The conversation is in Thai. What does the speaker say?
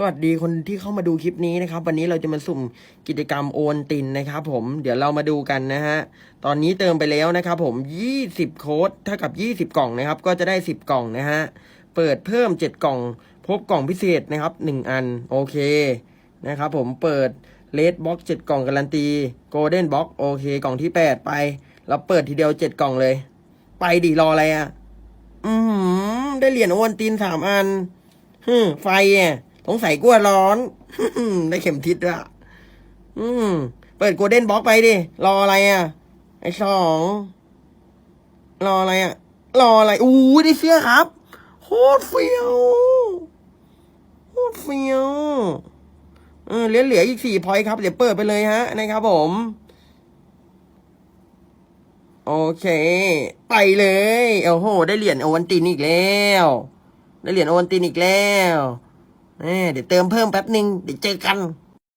สวัสดีคนที่เข้ามาดูคลิปนี้นะครับ วันนี้เราจะมาสุ่มกิจกรรมโอนตินนะครับ ผมเดี๋ยวเรามาดูกันนะฮะตอนนี้เติมไปแล้วนะครับ ผม 20 โค้ดเท่ากับ 20 กล่องนะครับ ก็จะได้ 10 กล่องนะฮะเปิดเพิ่ม 7 กล่อง พบกล่องพิเศษนะครับ 1 อันโอเคนะครับผมเปิดเลดบ็อก7กล่องการันตีโกลเด้นบ็อกโอเค กล่องที่8ไปเราเปิดทีเดียว7กล่องเลย ไปดิรออะไรอะ อือหือได้เหรียญโอนตินสามอันฮึไฟอะ สงสัยกลัวร้อน ได้เข็มทิศด้วยอะอืม เปิดโกลเด้นบล็อกไปดิ รออะไรอะ ไอ้สอง รออะไรอะ รออะไร อู้ได้เสื้อครับ โคตรเฟี้ยวโคตรเฟี้ยวเออเหลือเหลืออีกสี่พอยต์ครับ เดี๋ยวเปิดไปเลยฮะ นะครับผม โอเค ไปเลย โอ้โห ได้เหรียญโอวันตินอีกแล้ว ได้เหรียญโอวันตินอีกแล้ว เดี๋ยวเติมเพิ่มแป๊บหนึ่งเดี๋ยวเจอกัน